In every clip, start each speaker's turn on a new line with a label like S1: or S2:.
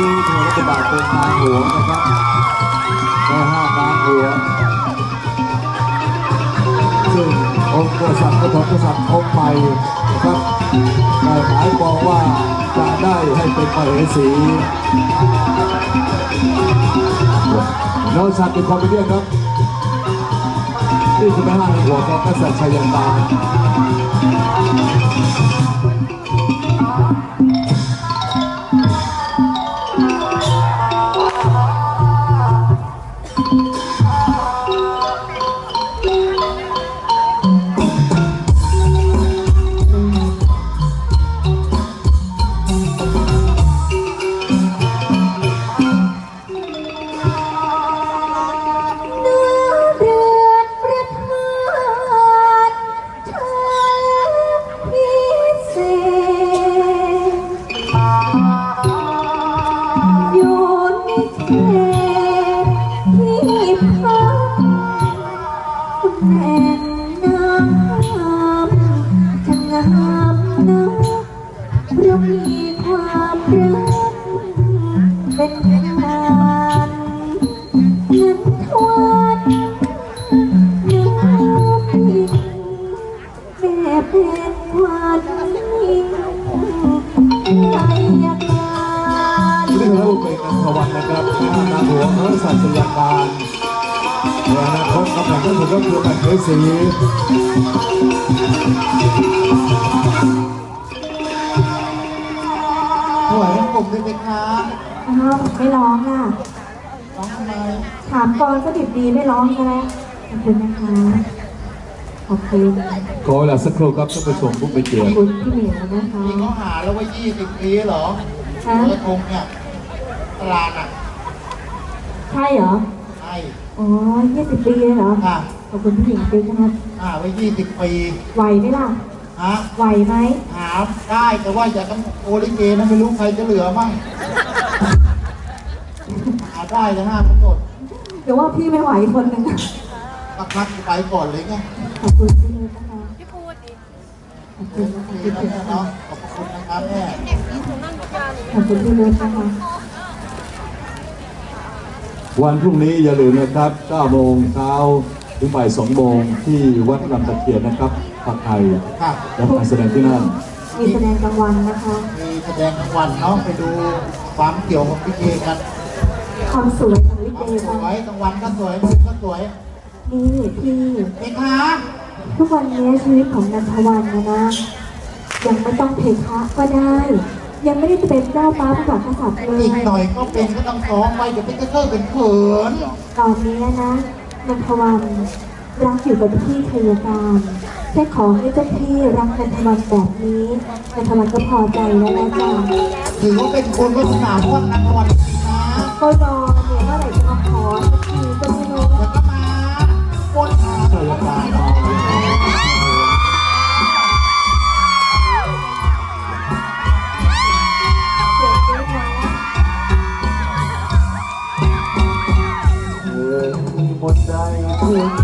S1: นี้ทางรัฐบาลเป็นนางหลวงนะครับได้ห้ามนางหลวงซึ่งองค์กษัตริย์พระธกษัตริย์องค์ใหม่นะครับได้หมายบอกว่าจะได้ให้เป็นมเหสีน้องสัตว์เป็นความเป็นเรื่องครับนี่คือแม่ห้างหัวของกษัตริย์ชัยตาา
S2: มนักเพราะมีความรักเป็นทานนันทวันน้ำพิงแม่เป็นควันยิ่งใจยาการ
S1: นี่คือพระอุเบกนันทวันนะครับแม่ห้านางหลวงพระสัตย์ชัยตาในอนา คตตำแหน่งที่ถูกก็คือมเหสี
S3: ถวายน้ผมด้วยไหมคะ
S2: อ้าวไม่ร้องอะ
S3: ร้องทำไม
S2: ถามกอนก็ดิบดีไม่ร้องใช่ไหมขอบคุณนะคะ ขอบคุณ
S1: ขอเวลาสักครู่ครับท่านผู้ชมผู้เป็นเกีย
S2: ข
S1: ร
S2: อบคุณพี่เหมียวนะคะ
S3: มีเขาหาแล้วว่า20ปีเหรอ
S2: ฮะ
S3: กระทงเนี่ยตลาดอะ
S2: ใช่เหรอ อ๋อยี่สิบปีเลยเหรอ
S3: ค่ะ
S2: ขอบคุณพี่หญิงติ๊กนะครับ
S3: หาไว้20ปี
S2: ไหวไหมล่ะ
S3: ฮะ
S2: ไหวไหม
S3: หาได้แต่ว่าอย่าต้องโอลิเกนะไม่รู้ใครจะเหลือมั่งหาได้แต่ห้ามกำหนด
S2: เดี๋ยวว่าพี่ไม่ไหวคนหนึ่งอะ
S3: ปักพักไปก่อนเลยไง
S2: ขอบคุณพี่นุชนะคะพี่พูดดิขอบคุณนะคะ
S3: ดี
S2: พี่
S3: นะ
S2: นุช
S3: แม่เนาะขอบคุณนะครับแม่
S2: ขอบคุณพี่นุชนะคะ
S1: วันพรุ่งนี้อย่าลืมนะครับ9โมงเช้าถึงบ่าย2โมงที่วัดลำตะเคียนนะครับผักไทย
S3: ค่ะ
S1: และการแสดงที่นั่น
S2: มีแสดงกลางวันนะคะ
S3: มีแสดงกลางวันเนาะไปดูความเกี่ยวของพิเกกัน
S2: ความสวยของลิ
S3: ค
S2: เก
S3: วามส
S2: ค่ะ
S3: วยกลางวันก็สวยคืนก็สวย
S2: นี่พี่
S3: เพคะ
S2: ทุกวันนี้ชีวิตของนันทวันนะนะยังไม่ต้องเพคะก็ได้ ยังไม่ได้เป็นเจ้าฟ้าพระมหากษัตริย์เล
S3: อี
S2: ย
S3: กหน่อยก็เป็นก็ต้องซ้อมไว้เดี๋ยวเป็นกระเทยเป็นเขิน
S2: ตอนนี้นะนันทวันรักอยู่กับพี่เทยการแค่ขอให้เจ้าพี่รักนันทวันแบบนี้นันทวันก็พอใจแล้วนะจ๊ะ
S3: ถือว่าเป็นคนวัฒนาวัฒนวันจริงนะ
S2: ก็รอเนี่ยเมื่อไหร่จะมาขอสักทีก็ไม่รู้
S3: เดี๋ยวก็มาวนหา
S1: ชัยตามา ด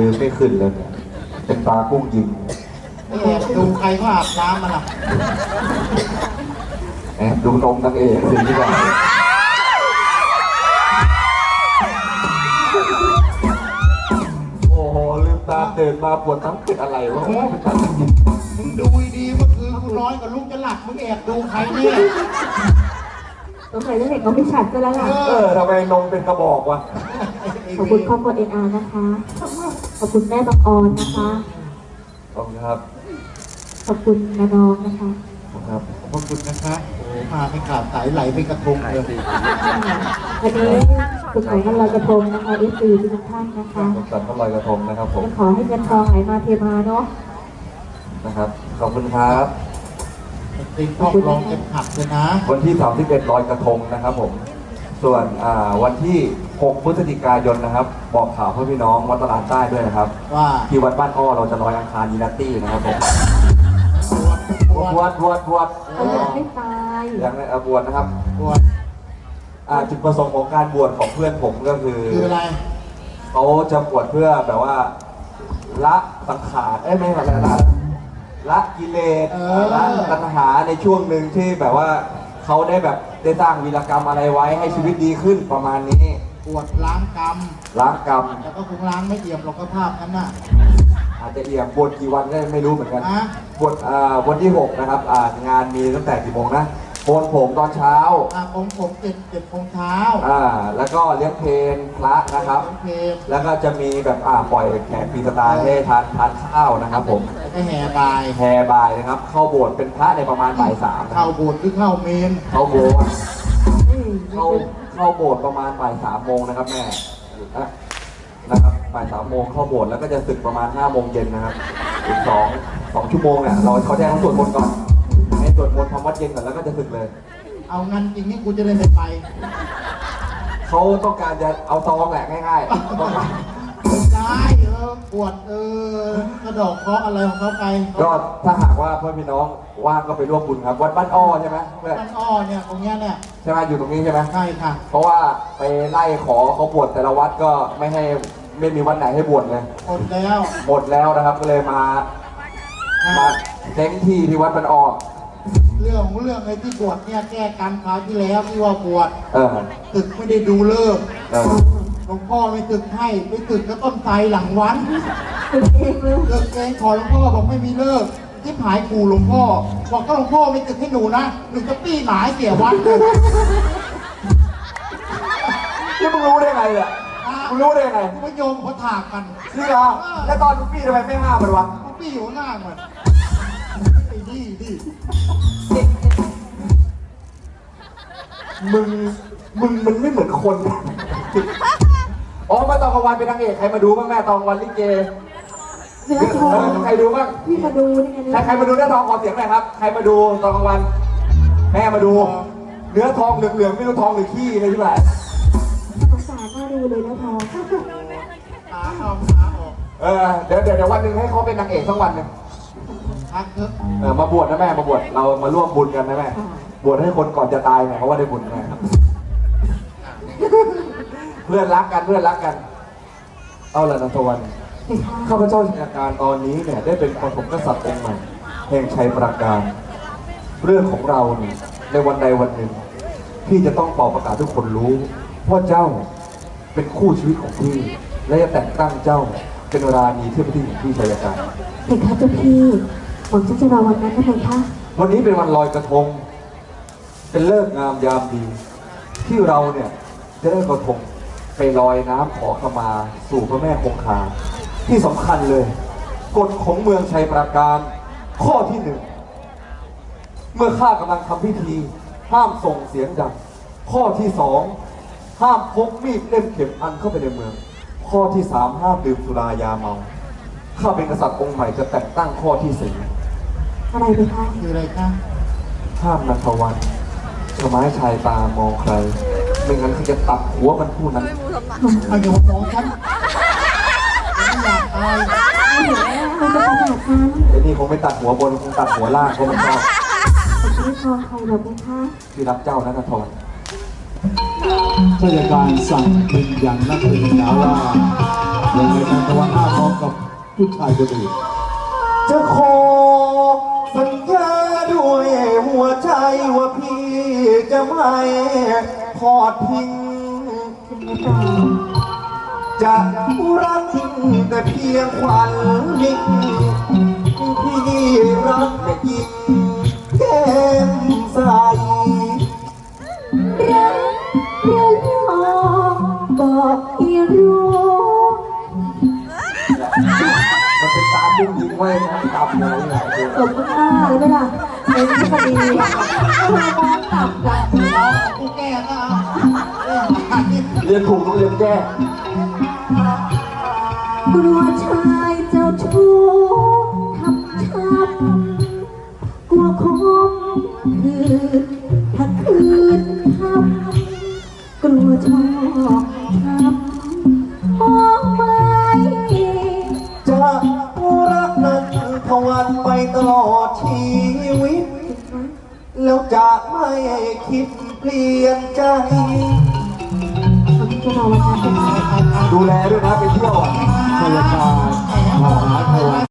S4: ลืมไม่ขึ้นเลยเนี่ยเป็นตากุ้งยิง
S3: ไม่แอบดูใครเขาอาบน้ำมาล่ะ
S4: แอบดูนมนางเอกสิที่ว่าโอ้โหลืมตาตื่นมาปวดท้องเป็นอะไรวะโอ้ยเป็นตากุ้งยิง
S3: มึงดูดีๆเมื่อคืนกูน้อยกว่าลูกจะหลับมึงแอบดูใครเนี่ย
S2: สงสัยเรื่องเด็กก็ไม่ชัดก็แล้วล่ะ
S4: เออทำไมนมเป็นกระบอกวะ
S2: ขอบคุณครอบครัวเอ็นอาร์นะคะ ขอบคุณแม่บังออนนะคะ
S4: ขอบคุณครับ
S2: ขอบคุณนาน้องนะคะ
S4: ขอบคุณครับ
S3: ขอบคุณนะคะโอ้มาไม่ขาดสายไหลไปกระทงเลย
S2: วันนี้สุขสันต์วันลอยกระทงนะคะเอฟซีทุกท่านนะคะ
S4: สุขสันต์วันลอยกระทงนะครับผม
S2: ขอให้เงินทองไหลมาเทมาเนาะ
S4: นะครับ ขอบคุณครับ
S3: ติดพ่อรองเก็บผักเลยนะ
S4: วันที่ 31ลอยกระทงนะครับผม ส่วนอ่าวันที่ 6พฤศจิกายนนะครับ บอกข่าวเพื่อนพี่น้องวัดตลาดใต้ด้วยนะครับ
S3: ว่า
S4: ที่วัดบ้านอ้อเราจะลอยอังคารยีนาตี้นะครับผม
S3: ปวดป
S4: บ
S3: ว
S4: ว
S3: ด
S4: ชบวชบวช
S2: เขาอยากให้ตาย
S4: ยังไงอะบวชนะครับ
S3: ปวด
S4: อ่าจุดประสงค์ของการบวชของเพื่อนผมก็คือ
S3: คืออะไร
S4: เขาจะบวชเพื่อแบบว่า ละสังขารเอ้ยไม่ใช่ละละละกิเลส
S3: เออ
S4: ละตัณหาในช่วงหนึ่งที่แบบว่าเขาได้แบบได้สร้างวีรกรรมอะไรไว้ให้ชีวิตดีขึ้นประมาณนี้
S3: ปวดล้างกรรม
S4: ล้างกรรม
S3: แต่ก็คงล้างไม่เอี่ยมหรอกก็ภาพนั้นน่ะ
S4: อาจจะเอี่ยมบวชกี่วันก็ไม่รู้เหมือนกัน
S3: อะ
S4: บวชอ่าวันที่ 6 นะครับอ่างานมีตั้งแต่กี่โมงนะโกนผมตอนเช้า
S3: อาผมผมเจ็ดเจ็ดโมงเช้า
S4: อ่าแล้วก็เลี้ยงเพลนพระนะครับ
S3: เพลง
S4: แล้วก็จะมีแบบอ่าปล่อยแขกฟรีสไตล์ให้ทานทานข้าวนะครับผม
S3: แล้วก็แห่บาย
S4: แพรบายนะครับ เข้าโบสถ์เป็นพระในประมาณบ่ายสามนะค
S3: เข้า
S4: รับ
S3: โบสถ์หรือเข้าเมน
S4: เข้าโบสถ์
S2: อืม
S4: เข้าเข้าโบสถ์ประมาณบ่ายสามโมงนะครับแม่นะนะครับบ่ายสามโมงเข้าโบสถ์แล้วก็จะสึกประมาณห้าโมงเย็นนะครับอีกสองสองชั่วโมงเนี่ยเราเขาจะให้เขาสวดมนต์ก่อนให้สวดมนต์ทำวัดเย็นก่อนแล้วก็จะสึกเลย
S3: เอางั้นจริงนี่กูจะได้ไม่ไป
S4: เขาต้องการจะเอาซองแหละง่ายๆ
S3: ปวดเออกระดอกเคราะห์อะไรของเขาไป
S4: ก็ถ้าหากว่าเพื่อนพี่น้องว่างก็ไปร่วมบุญครับ วัดบ้านอ้อใช่ไหมเพื่อน
S3: บ้านอ้อเนี่ยตรงเนี้ยเนี่ย
S4: ใช่ไหมอยู่ตรงนี้ใช่ไหม
S3: ใช่ค่ะ
S4: เพราะว่าไปไล่ขอเขาบวชแต่ละวัดก็ไม่ให้ไม่มีวัดไหนให้บวชเลย
S3: หมดแล้ว
S4: หมดแล้วนะครับก็เลยมามาเต็งที่ที่วัดบ้านอ้อ
S3: เรื่องของเรื่องไอ้ที่บวชเนี่ยแก้กรรมคราวที่แล้วที่ว่าบวช
S4: เออ
S3: ตึกไม่ได้ดูเลิกษ์
S4: เออ
S3: หลวงพ่อไม่ตึกให้ไปตึกก็ต้นไทรหลังวัน
S2: เป็นเองเลย
S3: เลิกเองขอหลวงพ่อบอกไม่มีเลิกษ์ที่ผายกูหลวงพ่อ บอกก็หลวงพ่อไม่ตึกให้หนูนะหนูจะปี้หมายเสียวัดเลย
S4: นี่มึงรู้ได้ไงเนี่ยมึงรู้ได้ไง
S3: พระโยมเขาถากกัน
S4: คือเหรอแล้วตอนมึงพี่ทำไมไม่ห้ามมันวะ
S3: เขาปี้อยู่หน้ามันไอ้ดีดี
S4: มึงมึงมันไม่เหมือนคน อ๋อมาตอนกลางวันเป็นนางเอกใครมาดูบ้างแม่ตอนกลางวันลิเก
S2: เนื้อท
S4: เอ
S2: อง
S4: อใครดูบ้าง
S2: พี่มาดูนี่ไง
S4: ใครใครมาดูเนื้อทองขอเสียงหน่อยครับ ใครมาดูตอนกลางวัน แม่มาดู เนื้อทองเหลืองๆไม่รู้ทองหรือขี้เลยใช่ไหม
S2: สงสารน่าดูเลยนะทอง
S3: ตาเข้าตาออก
S4: เออเดี๋ยวเดี๋ยวเดี๋ยววันหนึ่งให้เขาเป็นนางเอกสักวันหนึ่ง
S3: พักเถอะ
S4: เออมาบวชนะแม่มาบวชเรามาร่วมบุญกันนะแม่บวชให้คนก่อนจะตายไงเพราะว่าได้บุญแม่เพื่อนรักกันเพื่อนรักกัน เอาละนะตะวัน
S2: เป็นค่ะ
S4: ข้าพเจ้าอาการตอนนี้เนี่ยได้เป็นปฐมกษัตริย์องค์ใหม่แห่งชัยประการ เรื่องของเราเนี่ยในวันใดวันหนึ่งพี่จะต้องเป่าประกาศทุกคนรู้ว่าเจ้าเป็นคู่ชีวิตของพี่ และจะแต่งตั้งเจ้าเป็นราณีเทพธิดาของพี่ชัยการ
S2: เป็นค่ะเจ้าพี่ผมจะจะรอวันนั้นนะเป็นค่ะ
S4: วันนี้เป็นวันลอยกระทง เป็นเลิกษ์งามยามดี ที่เราเนี่ยจะได้กระทง ไปลอยน้ำขอขมาสู่พระแม่คงคา ที่สำคัญเลยกฎของเมืองชัยปราการ ข้อที่หนึ่ง เมื่อข้ากำลังทำพิธี ห้ามส่งเสียงดัง ข้อที่สอง ห้ามพกมีดเล่มเข็มอันเข้าไปในเมือง ข้อที่สามห้ามดื่มสุรายาเมา ข้าเป็นกษัตริย์องค์ใหม่จะแต่งตั้งข้อที่สี่
S2: อะไรเป็นค่ะ
S3: คืออะไรคะ
S4: ห้ามนัทวันชะไม้ชายตามองใคร ไม่งั้นเขาจะตัดหัวมันผู้นั้น
S3: เอาอย่ามามองฉันฉันไม่อยากตาย
S2: ไม่เห็นแล้วมันจะขนาดนั้น
S4: ไอ้นี่คงไม่ตัดหัวบนคงตัดหัวล่างเพราะมันชอบ
S2: ผมจะไม่ทองใครหรอกเป็นค่ะ
S4: ที่รักเจ้านะนัทวันราชการสั่งเป็นอย่างนักเรียนนะว่าอย่างไรนะตะวันห้ามพร้อมกับผู้ชายคนอื่น
S1: จะขอสัญญาด้วยหัวใจว่าพี่จะไม่ ทอดทิ้ง จะรักแต่เพียงควันลิงพี่รักแต่ยิงแก้มใส
S2: รักหรือหลอกบอกให้รู้
S1: มันเป็นตามดึงยิงไว้นะตับเลยเนี่ย
S2: ขอบคุณมากเลยไหมล่ะเป็นคดีอะเอามามองกลับกัน
S3: กูแก่ก็เอา
S1: เรียนถูกต้องเรียนแก้
S2: กลัวชายเจ้าชู้ทำช้ำกลัวคมคืนถ้าคืนทำกลัวชอบช้ำ
S1: เปลี่ยนใจ ดูแลด้วยนะไปเที่ยวอะ
S4: ราการมหาเทวัน